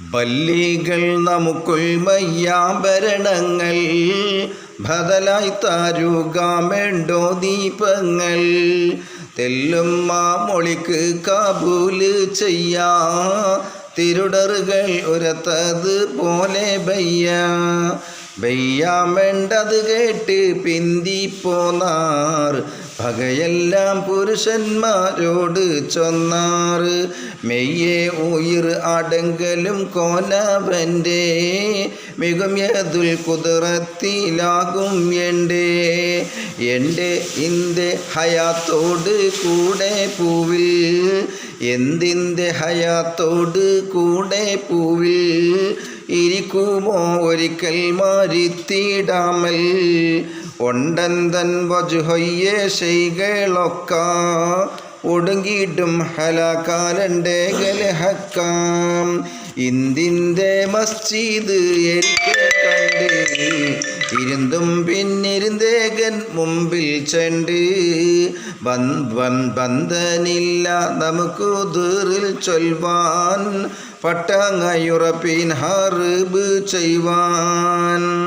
ബല്ലികൾ നമുക്കുൾമയ്യാഭരണങ്ങൾ ബദലായി താരുകാമെണ്ടോ ദീപങ്ങൾ. തെല്ലും മാമൊളിക്ക് കാബൂൽ ചെയ്യാ. തിരുടറുകൾ ഉരത്തത് പോലെ ബയ്യ. ബയ്യാമെണ്ടത് കേട്ട് പിന്തിപ്പോന്നാർ. പകയെല്ലാം പുരുഷന്മാരോട് ചൊന്നാറ് മെയ്യെ ഉയിർ അടങ്കലും കോലവന്റെ മികും ഏതുൽ കുതിറത്തിലാകും എന്റെ. എന്റെ ഇന്ത്യ ഹയാത്തോട് കൂടെ പൂവിൽ. എന്തിന്റെ ഹയാത്തോട് കൂടെ പൂവിൽ? ഇരിക്കുമോ ഒരിക്കൽ മാരിത്തിടാമൽ ഒണ്ടന്തൻ വജുഹയ്യേ ശൈകളൊക്ക ഒടുങ്ങിയിട്ടും ഹലാക്കാലന്റെ ഗലഹക്കാം. ഇന്തിന്റെ മസ്ജിദ് എനിക്ക് കണ്ട് ഇരുந்துം പിന്നിരുന്തേകൻ മുമ്പിൽ ചെണ്ട്. ബന്ധനില്ല നമുക്ക് ദീറിൽ ചൊൽവാൻ. പട്ടങ്ങയുറപ്പിൻ ഹറിബ് ചെയ്യുവാൻ.